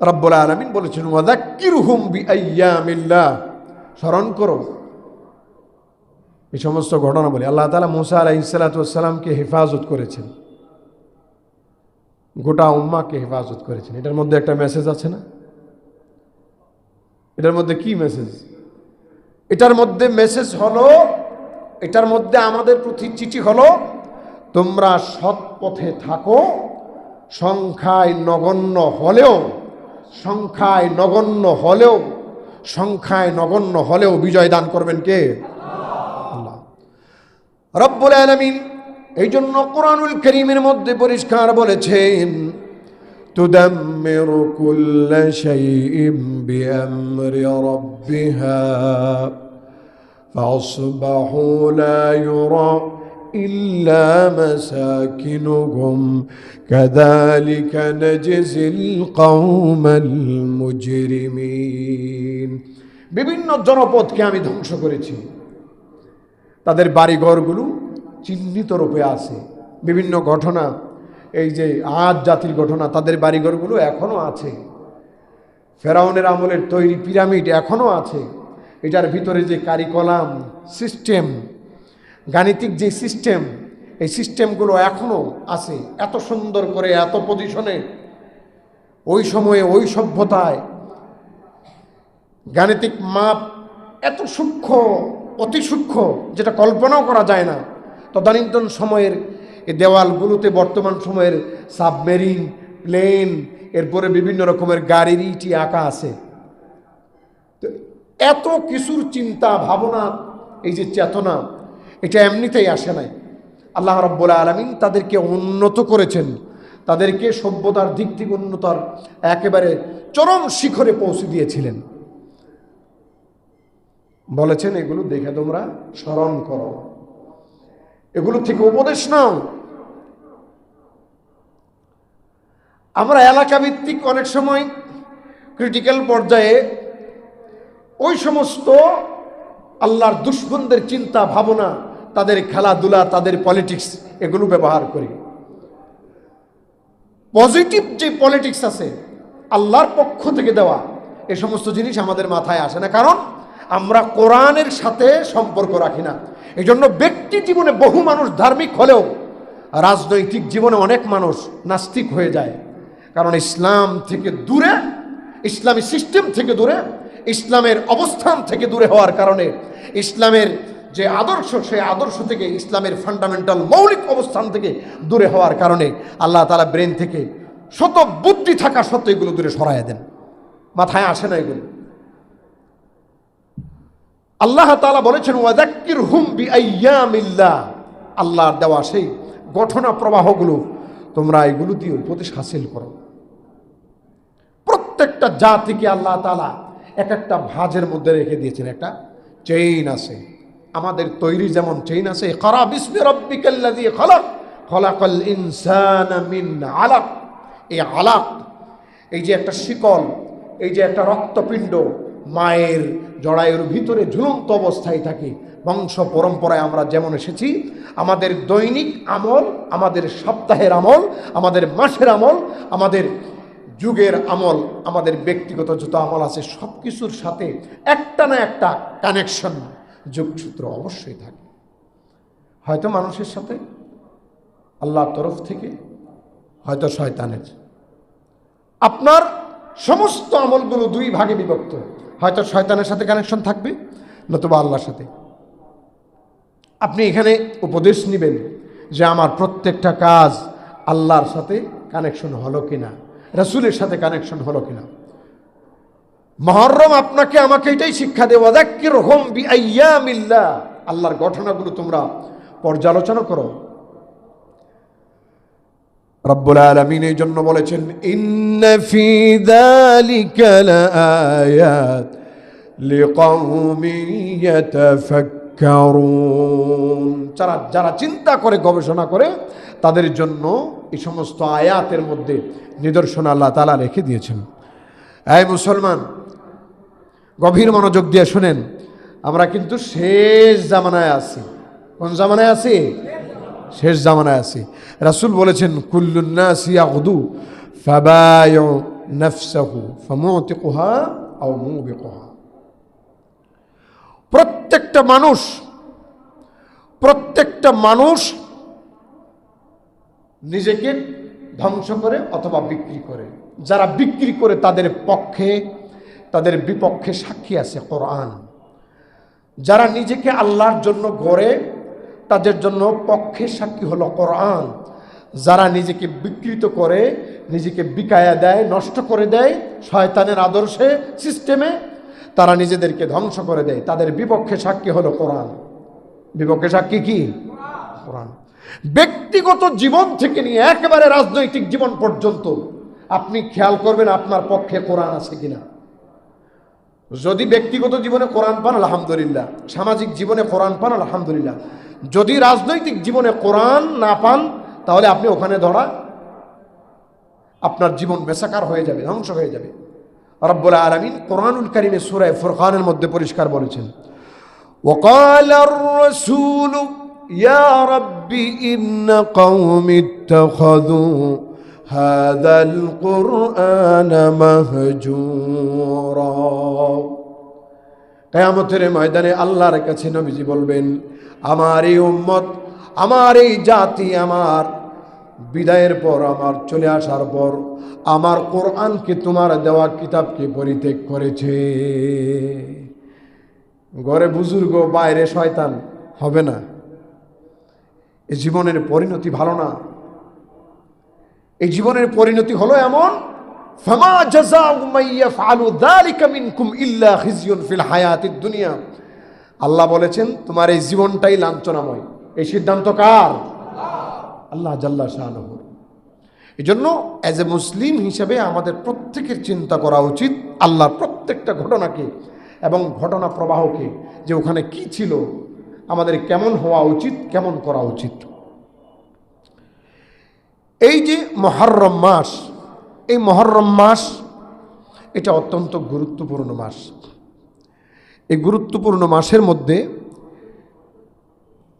রব্বুল আলমিন বলেছেন ওয়াদাক্কির হুম বি আয়ামিল্লাহ স্মরণ করো। এই সমস্ত ঘটনা বলি। আল্লাহ তালা মুসা আলাইসালাতামকে হেফাজত করেছেন। গোটা উম্মাকে হেফাজত করেছেন। এটার মধ্যে একটা মেসেজ আছে না? এটার মধ্যে কি মেসেজ এটার মধ্যে মেসেজ হলো, এটার মধ্যে আমাদের প্রতি চিঠি হলো, তোমরা সৎ পথে থাকো, সংখ্যায় নগণ্য হলেও সংখ্যায় নগণ্য হলেও সংখ্যায় নগণ্য হলেও বিজয় দান করবেন কে আল্লাহ রব্বুল আলমিন এই জন্য কোরআনুল করিমের মধ্যে পরিষ্কার বলেছেন تدمر كل شيء بأمر ربها فأصبحوا لا يرى إلا مساكنهم كذلك نجزي القوم المجرمين বিভিন্ন জনপদকে আমি ধ্বংস করেছি তাদের বাড়িঘরগুলো চিহ্নিত রূপে আছে বিভিন্ন ঘটনা এই যে আজ জাতির ঘটনা তাদের বাড়িঘরগুলো এখনও আছে ফেরাউনের আমলের তৈরি পিরামিড এখনও আছে এটার ভিতরে যে কারিকলাম সিস্টেম গাণিতিক যে সিস্টেম, এই সিস্টেমগুলো এখনও আছে, এত সুন্দর করে, এত পজিশনে ওই সময়ে ওই সভ্যতায় গাণিতিক মাপ এত সূক্ষ্ম, অতি সূক্ষ্ম, যেটা কল্পনাও করা যায় না। তদানীন্তন সময়ের এই দেওয়ালগুলোতে বর্তমান সময়ের সাবমেরিন, প্লেন, এরপরে বিভিন্ন রকমের গাড়ির ইটি আঁকা আছে। তো এত কিছুর চিন্তা, ভাবনা, এই যে চেতনা এটা এমনিতেই আসে নাই। আল্লাহ রব্বুল আলমিন তাদেরকে উন্নত করেছেন। তাদেরকে সভ্যতার দিক থেকে উন্নতার একেবারে চরম শিখরে পৌঁছে দিয়েছিলেন। বলেছেন, এগুলো দেখে তোমরা স্মরণ করো। এগুলো থেকে উপদেশ নাও। আমরা এলাকা ভিত্তিক অনেক সময় ক্রিটিক্যাল পর্যায়ে ওই সমস্ত আল্লাহর দুশ্মনদের চিন্তা, ভাবনা তাদের খেলাধুলা, তাদের পলিটিক্স এগুলো ব্যবহার করি। পজিটিভ যে পলিটিক্স আছে, আল্লাহর পক্ষ থেকে দেওয়া, এ সমস্ত জিনিস আমাদের মাথায় আসে না। কারণ আমরা কোরআনের সাথে সম্পর্ক রাখি না। এই জন্য ব্যক্তি জীবনে বহু মানুষ ধার্মিক হলেও রাজনৈতিক জীবনে অনেক মানুষ নাস্তিক হয়ে যায়। কারণ ইসলাম থেকে দূরে, ইসলামী সিস্টেম থেকে দূরে, ইসলামের অবস্থান থেকে দূরে হওয়ার কারণে ইসলামের যে আদর্শ, সেই আদর্শ থেকে ইসলামের ফান্ডামেন্টাল মৌলিক অবস্থান থেকে দূরে হওয়ার কারণে আল্লাহ তালা ব্রেন থেকে শত বুদ্ধি থাকা সত্ত্বেও এগুলো দূরে সরাই দেন। মাথায় আসে না এগুলো। আল্লাহ তালা বলেছেন ওয়াদাক্কির হুম বি আইয়ামিল্লাহ আল্লাহর দেওয়া সেই ঘটনা প্রবাহগুলো, তোমরা এগুলো দিয়ে উপদেশ হাসিল করো। প্রত্যেকটা জাতিকে আল্লাহ তালা এক একটা ভাজের মধ্যে রেখে দিয়েছেন, একটা চেইন আছে। আমাদের তৈরি যেমন চেইন আছে খরা ইনসানা এই আলাক, এই যে একটা শিকল, এই যে একটা রক্তপিণ্ড, মায়ের জড়াইয়ের ভিতরে ঝুলন্ত অবস্থায় থাকে। বংশ পরম্পরায় আমরা যেমন এসেছি, আমাদের দৈনিক আমল, আমাদের সপ্তাহের আমল, আমাদের মাসের আমল, আমাদের যুগের আমল, আমাদের ব্যক্তিগত যত আমল আছে সব কিছুর সাথে একটা না একটা কানেকশন যোগসূত্র অবশ্যই থাকে। হয়তো মানুষের সাথে আল্লাহর তরফ থেকে, হয়তো শয়তানের। আপনার সমস্ত আমলগুলো দুই ভাগে বিভক্ত। হয়তো শয়তানের সাথে কানেকশন থাকবে, নতুবা আল্লাহর সাথে। আপনি এখানে উপদেশ নেবেন যে আমার প্রত্যেকটা কাজ আল্লাহর সাথে কানেকশন হলো কিনা, রসুলের সাথে কানেকশন হলো কিনা। মহরম আপনাকে আমাকে এটাই শিক্ষা দেওয়া দেখ কীরকম বিআইয়ামিল্লাহ। আল্লাহর ঘটনাগুলো তোমরা পর্যালোচনা করো। রব্বুল আলামিন এই জন্য বলেছেন যারা যারা চিন্তা করে, গবেষণা করে, তাদের জন্য এই সমস্ত আয়াতের মধ্যে নিদর্শন আল্লাহ তাআলা রেখে দিয়েছেন। এই মুসলমান গভীর মনোযোগ দিয়ে শুনেন। আমরা কিন্তু শেষ জামানায় আছি। কোন জামানায় আছি? শেষ জামানায় আছি। রাসুল বলেছেন ফাবায় প্রত্যেকটা মানুষ প্রত্যেকটা মানুষ নিজেকে ধ্বংস করে অথবা বিক্রি করে। যারা বিক্রি করে তাদের পক্ষে তাদের বিপক্ষে সাক্ষী আছে কোরআন। যারা নিজেকে আল্লাহর জন্য গড়ে, তাদের জন্য পক্ষে সাক্ষী হলো কোরআন। যারা নিজেকে বিকৃত করে, নিজেকে বিকায়া দেয়, নষ্ট করে দেয়, শয়তানের আদর্শে সিস্টেমে তারা নিজেদেরকে ধ্বংস করে দেয়। তাদের বিপক্ষে সাক্ষী হলো কোরআন। বিপক্ষে সাক্ষী কি? কোরআন। ব্যক্তিগত জীবন থেকে নিয়ে একেবারে রাজনৈতিক জীবন পর্যন্ত আপনি খেয়াল করবেন আপনার পক্ষে কোরআন আছে কিনা। যদি ব্যক্তিগত জীবনে কোরআন পান আলহামদুলিল্লাহ সামাজিক জীবনে কোরআন পান আলহামদুলিল্লাহ যদি রাজনৈতিক জীবনে কোরআন না পান তাহলে আপনি ওখানে ধরা আপনার জীবন বেসাকার হয়ে যাবে ধ্বংস হয়ে যাবে রব্বুল আলমিন কোরআনুল করিমে সুরায় ফুরকানের মধ্যে পরিষ্কার বলেছেন وقال الرسول يا رب إن قوم اتخذوا هذا القرآن مهجورا কেয়ামতের ময়দানে আল্লাহর কাছে নবীজি বলবেন আমার এই উম্মত আমার এই জাতি আমার বিদায়ের পর আমার চলে আসার পর আমার কোরআনকে তোমার দেওয়া কিতাবকে পরিত্যাগ করেছে ঘরে বুজুর্গ বাইরে শয়তান হবে না এই জীবনের পরিণতি ভালো না এই জীবনের পরিণতি হলো এমন ফালু দুনিয়া। আল্লাহ বলেছেন, তোমার এই জীবনটাই লাঞ্ছনাময়। এই সিদ্ধান্ত কার? আল্লাহ জাল্লা শাহনহ এই জন্য অ্যাজ এ মুসলিম হিসেবে আমাদের প্রত্যেকের চিন্তা করা উচিত, আল্লাহর প্রত্যেকটা ঘটনাকে এবং ঘটনা প্রবাহকে যে ওখানে কি ছিল, আমাদের কেমন হওয়া উচিত, কেমন করা উচিত। এই যে মহরম মাস, এই মহরম মাস, এটা অত্যন্ত গুরুত্বপূর্ণ মাস। এই গুরুত্বপূর্ণ মাসের মধ্যে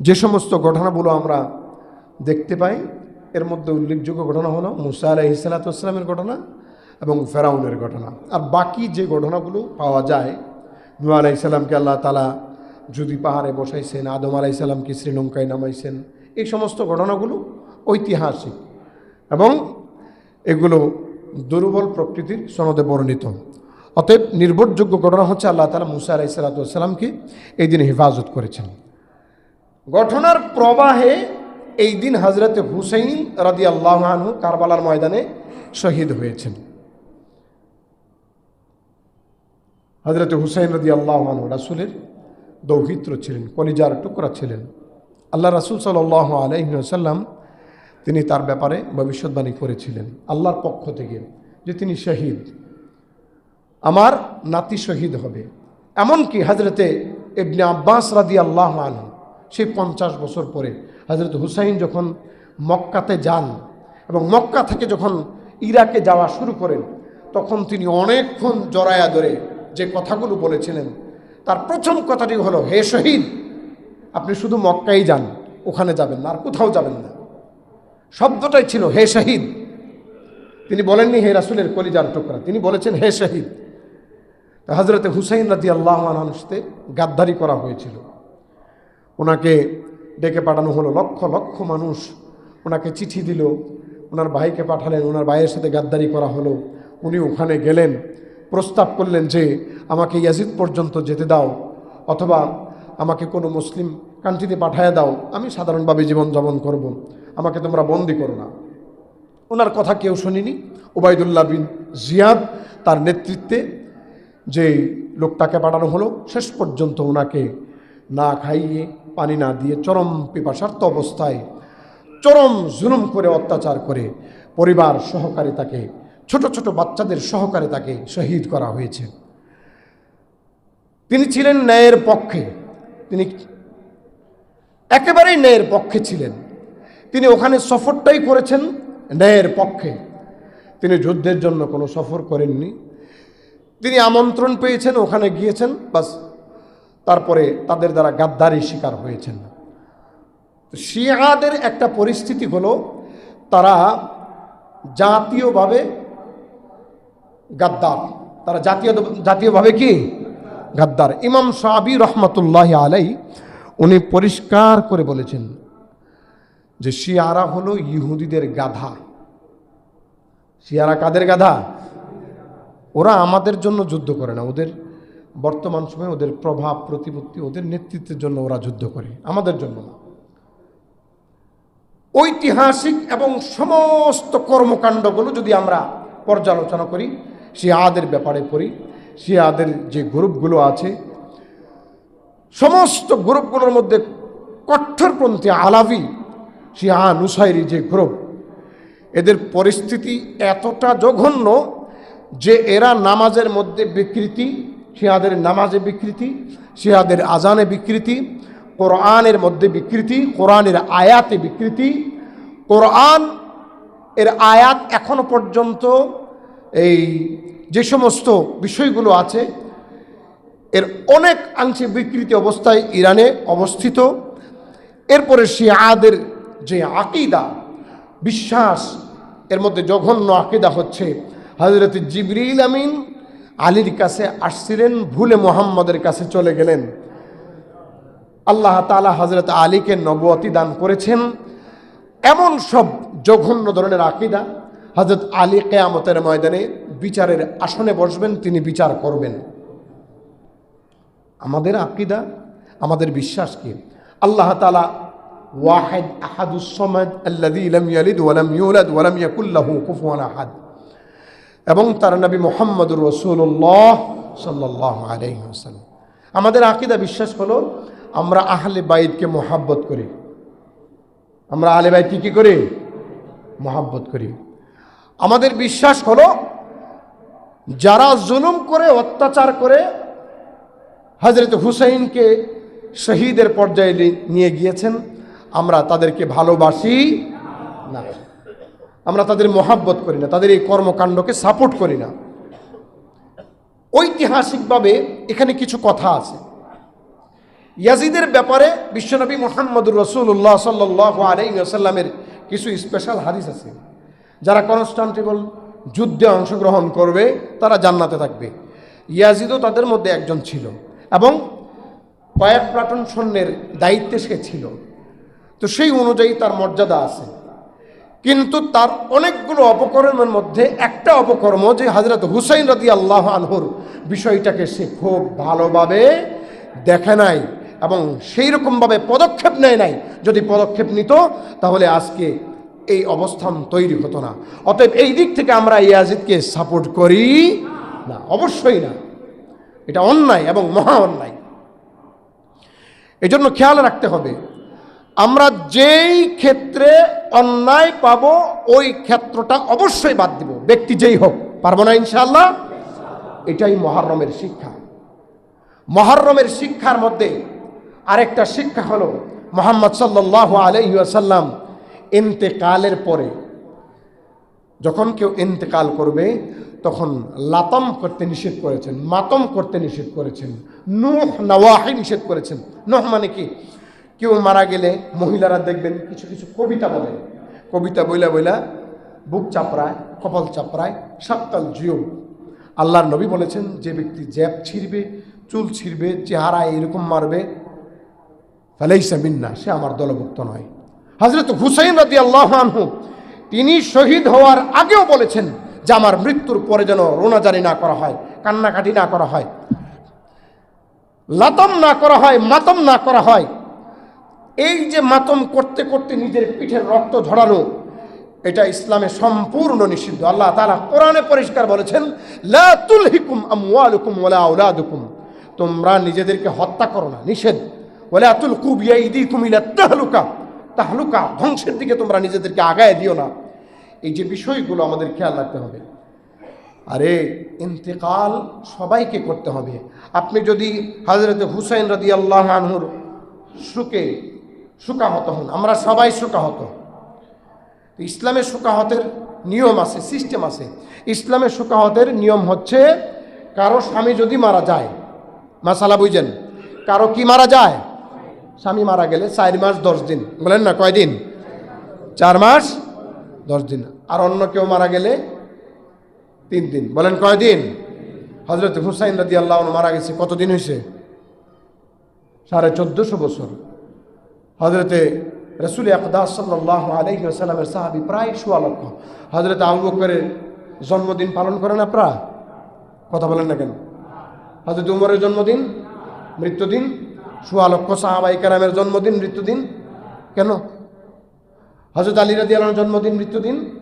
যে সমস্ত ঘটনাগুলো আমরা দেখতে পাই, এর মধ্যে উল্লেখযোগ্য ঘটনা হলো মুসা আলাহ ইসালাতামের ঘটনা এবং ফেরাউনের ঘটনা। আর বাকি যে ঘটনাগুলো পাওয়া যায় নু আলাইসাল্লামকে আল্লাহ তালা যদি পাহাড়ে বসাইছেন, আদম আলাইসাল্লামকে শ্রীলঙ্কায় নামাইছেন, এই সমস্ত ঘটনাগুলো ঐতিহাসিক। এবং এগুলো দুর্বল প্রকৃতির সনদে বর্ণিত। অতএব নির্ভরযোগ্য ঘটনা হচ্ছে আল্লাহ তালা মুসা আলাহি সাল্লাতামকে এই দিন হেফাজত করেছেন। ঘটনার প্রবাহে এই দিন হজরত হুসাইন রাদি আল্লাহ কারবালার ময়দানে শহীদ হয়েছেন। হজরত হুসাইন রদি আল্লাহ রাসুলের দৌহিত্র ছিলেন, কলিজার টুকরা ছিলেন। আল্লাহ রাসুল সাল আলহিসাল্লাম তিনি তার ব্যাপারে ভবিষ্যৎবাণী করেছিলেন, আল্লাহর পক্ষ থেকে, যে তিনি শহীদ। আমার নাতি শহীদ হবে। এমনকি হজরতে ইবনে আব্বাস রাদি আল্লাহ আনহু, সেই পঞ্চাশ বছর পরে হজরত হুসাইন যখন মক্কাতে যান এবং মক্কা থেকে যখন ইরাকে যাওয়া শুরু করেন, তখন তিনি অনেকক্ষণ জড়ায়া ধরে যে কথাগুলো বলেছিলেন, তার প্রথম কথাটি হলো, হে শহীদ, আপনি শুধু মক্কাই যান, ওখানে যাবেন না, আর কোথাও যাবেন না। শব্দটাই ছিল হে শাহিদ। তিনি বলেননি হে রাসুলের কলিজার টুকরা। তিনি বলেছেন, হে শাহিদ। হজরতে হুসাইন রাজি আল্লাহ মানুষতে গাদ্দারি করা হয়েছিল। ওনাকে ডেকে পাঠানো হলো লক্ষ লক্ষ মানুষ। ওনাকে চিঠি দিল। ওনার ভাইকে পাঠালেন। ওনার ভাইয়ের সাথে গাদ্দারি করা হলো। উনি ওখানে গেলেন। প্রস্তাব করলেন যে, আমাকে ইয়াজিদ পর্যন্ত যেতে দাও। অথবা আমাকে কোনো মুসলিম কান্ট্রিতে পাঠায় দাও। আমি সাধারণভাবে জীবনযাপন করব। আমাকে তোমরা বন্দি করো না। ওনার কথা কেউ শুনিনি। ওবায়দুল্লাহ বিন জিয়াদ, তার নেতৃত্বে যে লোকটাকে পাঠানো হলো, শেষ পর্যন্ত ওনাকে না খাইয়ে, পানি না দিয়ে চরম পিপাসার্থ অবস্থায় চরম জুলুম করে, অত্যাচার করে পরিবার সহকারে তাকে, ছোট ছোট বাচ্চাদের সহকারে তাকে শহীদ করা হয়েছে। তিনি ছিলেন ন্যায়ের পক্ষে। তিনি একেবারেই ন্যায়ের পক্ষে ছিলেন। তিনি ওখানে সফরটাই করেছেন ন্যায়ের পক্ষে। তিনি যুদ্ধের জন্য কোনো সফর করেননি। তিনি আমন্ত্রণ পেয়েছেন, ওখানে গিয়েছেন, বাস। তারপরে তাদের দ্বারা গাদ্দারি শিকার হয়েছেন। শিয়াদের একটা পরিস্থিতি হলো, তারা জাতীয়ভাবে গাদ্দার। তারা জাতীয়, জাতীয়ভাবে কি? গাদ্দার। ইমাম সাহাবি রহমতুল্লাহ আলাই উনি পরিষ্কার করে বলেছেন যে শিয়ারা হলো ইহুদিদের গাধা। শিয়ারা কাদের গাধা? ওরা আমাদের জন্য যুদ্ধ করে না। ওদের বর্তমান সময়ে ওদের প্রভাব, প্রতিপত্তি, ওদের নেতৃত্বের জন্য ওরা যুদ্ধ করে। আমাদের জন্য না। ঐতিহাসিক এবং সমস্ত কর্মকাণ্ডগুলো যদি আমরা পর্যালোচনা করি, শিয়াদের ব্যাপারে পড়ি, শিয়াদের যে গ্রুপগুলো আছে, সমস্ত গ্রুপগুলোর মধ্যে কট্টরপন্থী আলাভি শিয়া নুসাইরি যে গ্রুপ, এদের পরিস্থিতি এতটা জঘন্য যে এরা নামাজের মধ্যে বিকৃতি, শিয়াদের নামাজে বিকৃতি, শিয়াদের আজানে বিকৃতি, কোরআনের মধ্যে বিকৃতি, কোরআনের আয়াতে বিকৃতি। কোরআন এর আয়াত এখনও পর্যন্ত এই যে সমস্ত বিষয়গুলো আছে, এর অনেক অংশে বিকৃতি অবস্থায় ইরানে অবস্থিত। এরপরে শিয়াদের যে আকিদা, বিশ্বাস, এর মধ্যে জঘন্য আকিদা হচ্ছে হজরত জিবরিল আমিন আলীর কাছে আসছিলেন, ভুলে মোহাম্মদের কাছে চলে গেলেন। আল্লাহ তালা হজরত আলীকে নবতী দান করেছেন। এমন সব জঘন্য ধরনের আকিদা হজরত আলী কেয়ামতের ময়দানে বিচারের আসনে বসবেন, তিনি বিচার করবেন। আমাদের আকিদা, আমাদের বিশ্বাস কি? আল্লাহ তালা ওয়াহেদ আহাদুসমাদ আল্লাদি ইলাম ইয়ালিদ ওয়ালাম ইউলাদ ওয়ালাম ইয়াকুল্লাহু কুফুয়ান আহাদ। এবং তার নবী মোহাম্মদুর রসুল্লাহ সাল্লাহ আলহিহাসাল্লাম আমাদের আকিদা বিশ্বাস হলো, আমরা আহলে বাইদকে মোহাব্বত করি। আমরা আহলে বাইদকে কী করি? মোহাব্বত করি। আমাদের বিশ্বাস হলো, যারা জুলুম করে, অত্যাচার করে হজরত হুসাইনকে শহীদের পর্যায়ে নিয়ে গিয়েছেন আমরা তাদেরকে ভালোবাসি না। আমরা তাদের মোহাব্বত করি না, তাদের এই কর্মকাণ্ডকে সাপোর্ট করি না। ঐতিহাসিকভাবে এখানে কিছু কথা আছে। ইয়াজিদের ব্যাপারে বিশ্বনবী মোহাম্মদুর রসুল্লাহ সাল্লাহ আলাইসাল্লামের কিছু স্পেশাল হাদিস আছে। যারা কনস্টান্টিবল যুদ্ধে অংশগ্রহণ করবে, তারা জান্নাতে থাকবে। ইয়াজিদও তাদের মধ্যে একজন ছিল এবং কয়েক প্লাটন সৈন্যের দায়িত্বে সে ছিল। তো সেই অনুযায়ী তার মর্যাদা আছে। কিন্তু তার অনেকগুলো অপকর্মের মধ্যে একটা অপকর্ম যে হাজরত হুসাইন রাদি আল্লাহ আনহুর বিষয়টাকে সে খুব ভালোভাবে দেখে নাই এবং সেই রকমভাবে পদক্ষেপ নেয় নাই। যদি পদক্ষেপ নিত, তাহলে আজকে এই অবস্থান তৈরি হতো না। অতএব এই দিক থেকে আমরা ইয়াজিদকে সাপোর্ট করি না, অবশ্যই না। এটা অন্যায় এবং মহা অন্যায়। এজন্য খেয়াল রাখতে হবে আমরা যেই ক্ষেত্রে অন্যায় পাব, ওই ক্ষেত্রটা অবশ্যই বাদ দিব। ব্যক্তি যেই হোক, পারব না ইনশাল্লাহ এটাই মহারমের শিক্ষা। মহারমের শিক্ষার মধ্যে আরেকটা শিক্ষা হলো, মোহাম্মদ সাল্লাহ আলহিহাসাল্লাম ইন্তেকালের পরে যখন কেউ ইন্তেকাল করবে, তখন লাতম করতে নিষেধ করেছেন, মাতম করতে নিষেধ করেছেন, নুহ নওয়াহি নিষেধ করেছেন। নুহ মানে কি? কেউ মারা গেলে মহিলারা দেখবেন কিছু কিছু কবিতা বলে। কবিতা বইলা বইলা বুক চাপড়ায়, কপাল চাপড়ায় সাতকাল জিও আল্লাহর নবী বলেছেন, যে ব্যক্তি জ্যাপ ছিঁড়বে, চুল ছিঁড়বে চেহারা এরকম মারবে, ফালাইসা মিন্না, সে আমার দলভুক্ত নয়। হজরত হুসাইন রাদি আল্লাহ আনহু, তিনি শহীদ হওয়ার আগেও বলেছেন যে আমার মৃত্যুর পরে যেন রোনাজারি না করা হয়, কান্নাকাটি না করা হয়, লাতম না করা হয়, মাতম না করা হয় এই যে মাতম করতে করতে নিজের পিঠের রক্ত ঝরানো, এটা ইসলামে সম্পূর্ণ নিষিদ্ধ। আল্লাহ তাআলা কোরআনে পরিষ্কার বলেছেন, লা তুলহিকুম আমওয়ালুকুম ওয়ালা আওলাদুকুম। তোমরা নিজেদেরকে হত্যা করো না, নিষেধ। ওয়ালা তুলকু বিয়াইদিকুম ইলা তাহলুকা। তাহলুকা, ধ্বংসের দিকে তোমরা নিজেদেরকে আগায় দিও না। এই যে বিষয়গুলো আমাদের খেয়াল রাখতে হবে। আরে, ইন্তেকাল সবাইকে করতে হবে। আপনি যদি হজরত হুসাইন রাদি আল্লাহ আনহুর সুকে সুকাহত হন। আমরা সবাই সুকাহত। ইসলামের সুকাহতের নিয়ম আছে, সিস্টেম আছে। ইসলামের সুকাহতের নিয়ম হচ্ছে, কারও স্বামী যদি মারা যায়, মাসালা বুঝছেন কারও কি মারা যায়? স্বামী মারা গেলে চার মাস দশ দিন। বলেন না কয়দিন চার মাস দশ দিন। আর অন্য কেউ মারা গেলে তিন দিন। বলেন কয়দিন হজরত হুসাইন রাদি আল্লাহ মারা গেছে। কতদিন হয়েছে সাড়ে চোদ্দশো বছর। হজরতে রসুল আকদাস সাল্লাহ আলহি আসাল্লামের সাহাবি প্রায় সোয়া লক্ষ। হজরত আবু জন্মদিন পালন করেন আপনারা? কথা বলেন না কেন? হজরত উমরের জন্মদিন, মৃত্যুদিন সোয়া লক্ষ সাহাবাই কারামের জন্মদিন, মৃত্যুদিন। কেন? হজরত আলী রাদি আলমের জন্মদিন, মৃত্যুদিন।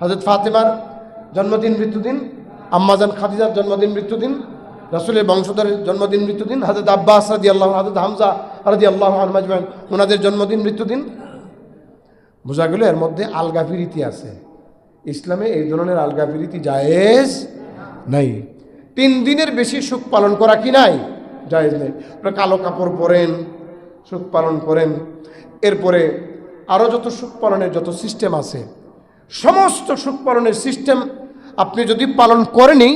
হজরত ফাতেমার জন্মদিন, মৃত্যুদিন। আম্মাজান খাদিজার জন্মদিন, মৃত্যুদিন। রসুলের বংশধরের জন্মদিন মৃত্যুদিন, হজরত আব্বাস রাদি আল্লাহ হজরত হামজা রাদি আল্লাহ আলমাজমান ওনাদের জন্মদিন মৃত্যুদিন। বোঝা গেল এর মধ্যে আলগাফিরিতি আছে। ইসলামে এই ধরনের আলগাফিরিতি জায়েজ নাই। তিন দিনের বেশি সুখ পালন করা কি নাই? জায়েজ নেই। কালো কাপড় পরেন, সুখ পালন করেন। এরপরে আরও যত সুখ পালনের যত সিস্টেম আছে, সমস্ত সুখ পালনের সিস্টেম আপনি যদি পালন করেনি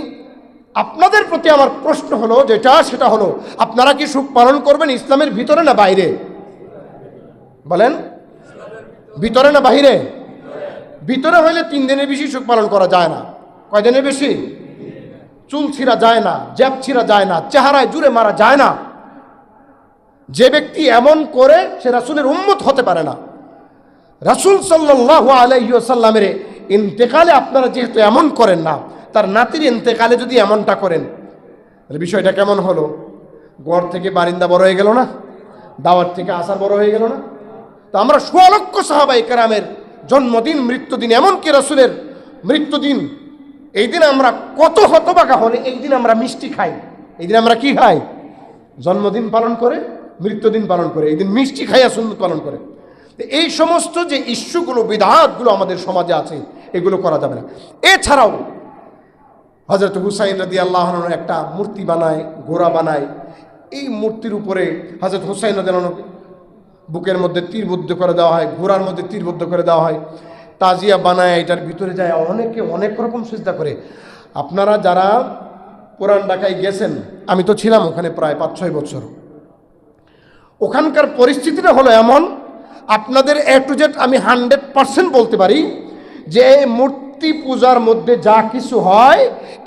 আপনাদের প্রতি আমার প্রশ্ন হলো, যেটা সেটা হলো, আপনারা কি সুখ পালন করবেন ইসলামের ভিতরে না বাইরে? বলেন। ভিতরে না বাহিরে? ভিতরে হইলে তিন দিনের বেশি সুখ পালন করা যায় না। কয় দিনের বেশি? চুল ছিঁড়া যায় না, জ্যাপ ছিঁড়া যায় না, চেহারায় জুড়ে মারা যায় না। যে ব্যক্তি এমন করে, সে রাসুলের উন্মত হতে পারে না। রাসুল সাল্লাহ আলাইসাল্লামের ইন্তেকালে আপনারা যেহেতু এমন করেন না তার নাতির ইন্তেকালে যদি এমনটা করেন, তাহলে বিষয়টা কেমন হলো? গড় থেকে বারিন্দা বড় হয়ে গেল না? দাওয়ার থেকে আসার বড় হয়ে গেল না? তো আমরা সোয়ালক্ষ সাহাবাই কেরামের জন্মদিন, মৃত্যুদিন, এমনকি রসুলের মৃত্যুদিন, এই দিন আমরা কত হতবাকা হলে এই দিন আমরা মিষ্টি খাই। এই দিন আমরা কি খাই? জন্মদিন পালন করে, মৃত্যুদিন পালন করে, এই দিন মিষ্টি খাইয়া সুন্দর পালন করে। এই সমস্ত যে ইস্যুগুলো বিধাতগুলো আমাদের সমাজে আছে, এগুলো করা যাবে না। এছাড়াও হজরত হুসাইন রাদি আল্লাহ একটা মূর্তি বানায়, ঘোড়া বানায়। এই মূর্তির উপরে হজরত হুসাইন রাদি বুকের মধ্যে তীরবদ্ধ করে দেওয়া হয়, ঘোড়ার মধ্যে তীরবদ্ধ করে দেওয়া হয়। তাজিয়া বানায়, এটার ভিতরে যায় অনেকে অনেক রকম চেষ্টা করে। আপনারা যারা পুরান ঢাকায় গেছেন, আমি তো ছিলাম ওখানে প্রায় পাঁচ ছয় বছর। ওখানকার পরিস্থিতিটা হলো এমন, আপনাদের এ টু জেড আমি হান্ড্রেড পারসেন্ট বলতে পারি যে মূর্তি পূজার মধ্যে যা কিছু হয়,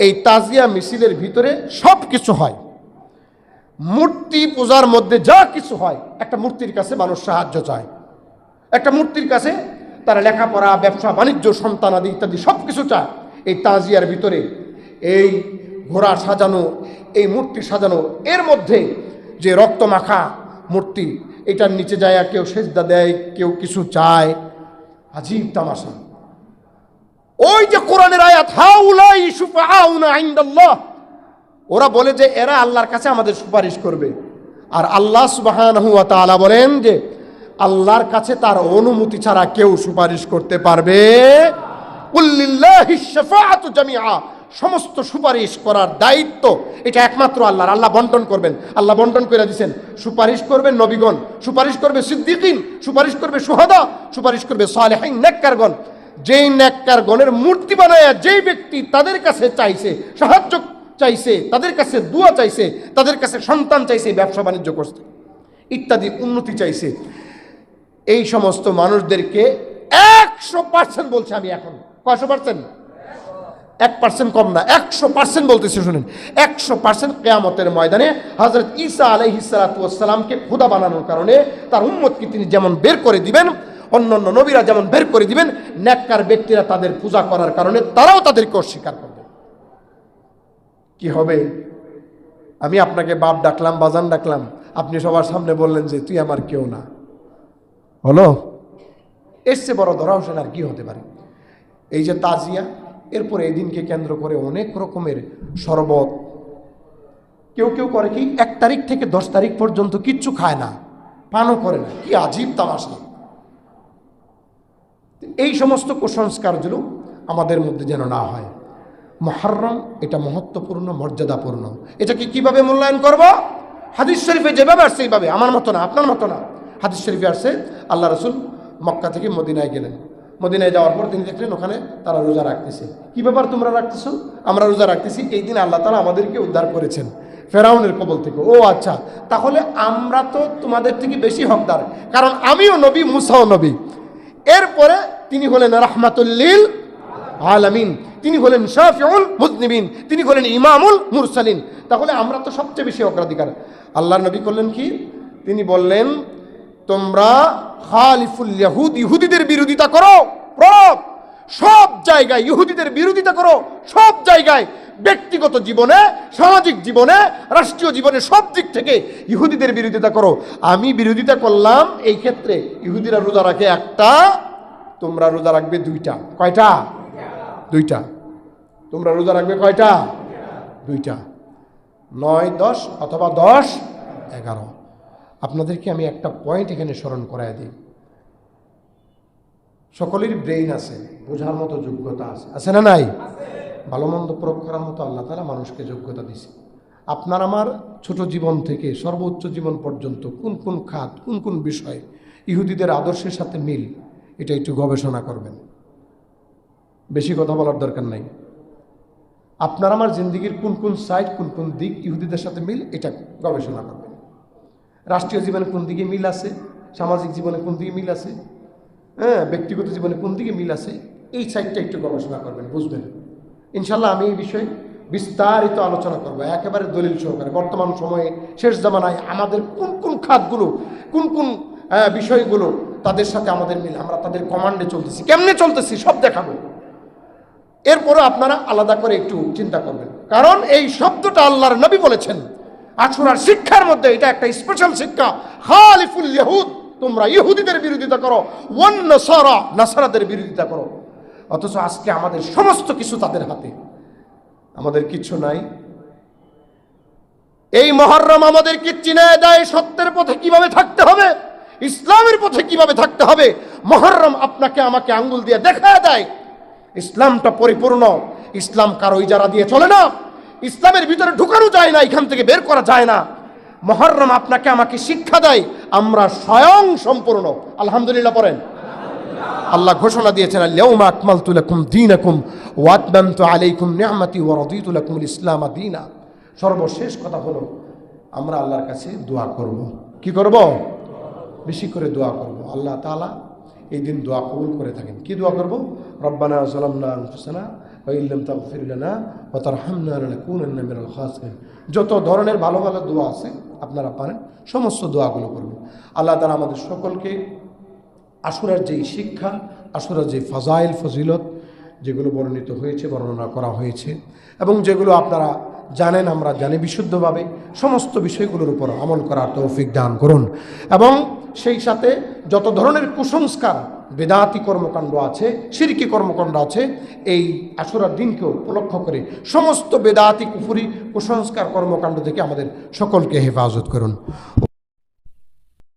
এই তাজিয়া মিছিলের ভিতরে সব কিছু হয়। মূর্তি পূজার মধ্যে যা কিছু হয়, একটা মূর্তির কাছে মানুষ সাহায্য চায়। একটা মূর্তির কাছে তারা লেখাপড়া, ব্যবসা, বাণিজ্য সন্তানাদি ইত্যাদি সব কিছু চায়। এই তাজিয়ার ভিতরে এই ঘোড়া সাজানো, এই মূর্তি সাজানো, এর মধ্যে যে রক্ত মাখা মূর্তি, এটার নিচে যায় কেউ সেজদা দেয়, কেউ কিছু চায়। আজীব তামাশা। ওই যে কোরআনের আয়াত, হাউলাই সুফাউনা ইনদাল্লাহ। ওরা বলে যে এরা আল্লাহর কাছে আমাদের সুপারিশ করবে। আর আল্লাহ সুবহানাহু ওয়া বলেন যে, আল্লাহর কাছে তার অনুমতি ছাড়া কেউ সুপারিশ করতে পারবে। সমস্ত সুপারিশ করার দায়িত্ব, এটা একমাত্র আল্লাহর। আল্লাহ বন্টন করবেন। আল্লাহ বন্টন করে দিয়েছেন সুপারিশ করবেন নবীগণ, সুপারিশ করবে সিদ্দিকিন, সুপারিশ করবে সুহাদা সুপারিশ করবে সালেহাইন নেককারগণ। যেই নেককারগণের মূর্তি বানায় যেই ব্যক্তি তাদের কাছে চাইছে, সাহায্য চাইছে, তাদের কাছে দুয়া চাইছে, তাদের কাছে সন্তান চাইছে, ব্যবসা বাণিজ্য করছে, ইত্যাদি উন্নতি চাইছে, এই সমস্ত মানুষদেরকে একশো পার্সেন্ট বলছে আমি এখন। কয়শো পার্সেন্ট এক পার্সেন্ট কম না, একশো পার্সেন্ট বলতেছে, শুনেন। একশো পার্সেন্ট কেয়ামতের ময়দানে হজরত ঈসা আলহিসালামকে খুদা বানানোর কারণে তার উম্মতকে তিনি যেমন বের করে দিবেন অন্য অন্য নবীরা যেমন বের করে দিবেন, ন্যাক্কার ব্যক্তিরা তাদের পূজা করার কারণে তারাও তাদেরকে অস্বীকার করবে। কি হবে? আমি আপনাকে বাপ ডাকলাম, বাজান ডাকলাম, আপনি সবার সামনে বললেন যে, তুই আমার কেউ না। হলো? এসছে বড় ধরা হোসেন আর কি হতে পারে? এই যে তাজিয়া, এরপরে এই দিনকে কেন্দ্র করে অনেক রকমের শরবত। কেউ কেউ করে কি, এক তারিখ থেকে দশ তারিখ পর্যন্ত কিচ্ছু খায় না, পানও করে না। কি আজীব তামাশা। এই সমস্ত কুসংস্কারগুলো আমাদের মধ্যে যেন না হয়। মহারম এটা মহত্বপূর্ণ, মর্যাদাপূর্ণ। এটাকে কীভাবে মূল্যায়ন করব? হাদিস শরীফে যেভাবে আসছে এইভাবে। আমার মতো না, আপনার মতো না। হাদিস শরীফে আসছে, আল্লাহ রসুল মক্কা থেকে মদিনায় গেলেন। মদিনায় যাওয়ার পর তিনি দেখলেন ওখানে তারা রোজা রাখতেছে। কি ব্যাপার তোমরা রাখতেছো? আমরা রোজা রাখতেছি, এই দিন আল্লাহ তালা আমাদেরকে উদ্ধার করেছেন। ফেরাউনের কবল থেকে। ও আচ্ছা তাহলে আমরা তো তোমাদের থেকে বেশি হকদার। কারণ আমিও নবী, মুসাও নবী। এরপরে তিনি হলেন রাহমাতুল্লিল আলামিন, তিনি হলেন শাফিউল মুজনিবিন তিনি হলেন ইমামুল মুরসালিন। তাহলে আমরা তো সবচেয়ে বেশি অগ্রাধিকার। আল্লাহ নবী করলেন কি? তিনি বললেন, তোমরা খালিফুল ইয়াহুদ, ইহুদিদের বিরোধিতা করো প্রব সব জায়গায় ইহুদিদের বিরোধিতা করো, সব জায়গায় ব্যক্তিগত জীবনে, সামাজিক জীবনে, রাষ্ট্রীয় জীবনে সব দিক থেকে ইহুদিদের বিরোধিতা করো। আমি বিরোধিতা করলাম এই ক্ষেত্রে। ইহুদিরা রোজা রাখে একটা, তোমরা রোজা রাখবে দুইটা। কয়টা? দুইটা। তোমরা রোজা রাখবে কয়টা? দুইটা। নয়, দশ অথবা দশ, এগারো। আপনাদেরকে আমি একটা পয়েন্ট এখানে স্মরণ করাই দিই। সকলের ব্রেইন আছে, বোঝার মতো যোগ্যতা আছে। আছে না নাই? ভালো মন্দ প্রয়োগ করার মতো আল্লাহ তালা মানুষকে যোগ্যতা দিছে। আপনার আমার ছোট জীবন থেকে সর্বোচ্চ জীবন পর্যন্ত কোন কোন খাত, কোন কোন বিষয় ইহুদিদের আদর্শের সাথে মিল, এটা একটু গবেষণা করবেন। বেশি কথা বলার দরকার নাই। আপনার আমার জিন্দিগির কোন কোন সাইড কোন কোন দিক ইহুদিদের সাথে মিল, এটা গবেষণা করবেন। রাষ্ট্রীয় জীবনে কোন দিকে মিল আছে? সামাজিক জীবনে কোন দিকে মিল আছে? হ্যাঁ ব্যক্তিগত জীবনে কোন দিকে মিল আছে? এই সাইডটা একটু গবেষণা করবেন, বুঝবেন। ইনশাল্লাহ আমি এই বিষয়ে বিস্তারিত আলোচনা করব। একেবারে দলিল সহকারে। বর্তমান সময়ে, শেষ জামানায় আমাদের কোন কোন খাতগুলো, কোন কোন বিষয়গুলো তাদের সাথে আমাদের মিল, আমরা তাদের কমান্ডে চলতেছি। কেমনে চলতেছি সব দেখাবো। এরপরে আপনারা আলাদা করে একটু চিন্তা করবেন। কারণ এই শব্দটা আল্লাহর নবী বলেছেন। আছুরার শিক্ষার মধ্যে এটা একটা স্পেশাল শিক্ষা। খালিফুল ইহুদ তোমরা ইহুদিদের বিরোধিতা করো, ওয়ান নাসারা, নাসারাদের বিরোধিতা করো। অথচ আজকে আমাদের সমস্ত কিছু তাদের হাতে। আমাদের কিছু নাই। এই মহরম আমাদেরকে চিনে দেয় সত্যের পথে কীভাবে থাকতে হবে, ইসলামের পথে কীভাবে থাকতে হবে। মহরম আপনাকে আমাকে আঙ্গুল দিয়ে দেখা দেয়। ইসলামটা পরিপূর্ণ। ইসলাম কারও ইজারা দিয়ে চলে না। ইসলামের ভিতরে ঢুকানো যায় না, এখান থেকে বের করা যায় না। মহরম আপনাকে আমাকে শিক্ষা দেয়। আমরা স্বয়ং সম্পূর্ণ। আলহামদুলিল্লাহ পড়েন। আল্লাহ ঘোষণা দিয়েছেন আল্লাহুম্মা আকমালতু লাকুম দীনাকুম ওয়া আতমামতু আলাইকুম নি'মাতি ওয়া রাদিতু লাকুমুল ইসলাম দীনা। সর্বশেষ কথা হলো, আমরা আল্লাহর কাছে দোয়া করব। কি করব? বেশি করে দোয়া করব। আল্লাহ তাআলা এই দিন দোয়া কবুল করে থাকেন। কি দোয়া করব? রব্বানা আনফুসানা ওয়া ইল্লাম তাগফির লানা ওয়া তারহামনা লানাকুনান্না মিনাল খাসিরিন। যত ধরনের ভালো ভালো দোয়া আছে, আপনারা পারেন, সমস্ত দোয়াগুলো করবেন। আল্লাহ তাআলা আমাদের সকলকে আশুরার যেই শিক্ষা আশুরার যে ফাজাইল, ফজিলত, যেগুলো বর্ণিত হয়েছে, বর্ণনা করা হয়েছে, এবং যেগুলো আপনারা জানেন, আমরা জানি বিশুদ্ধভাবে, সমস্ত বিষয়গুলোর উপর আমল করার তৌফিক দান করুন। এবং সেই সাথে যত ধরনের কুসংস্কার, বেদাতি কর্মকাণ্ড আছে, সিরকি কর্মকাণ্ড আছে, এই আশুরার দিনকে উপলক্ষ করে সমস্ত বেদাতি কুফুরি কুসংস্কার কর্মকাণ্ড থেকে আমাদের সকলকে হেফাজত করুন।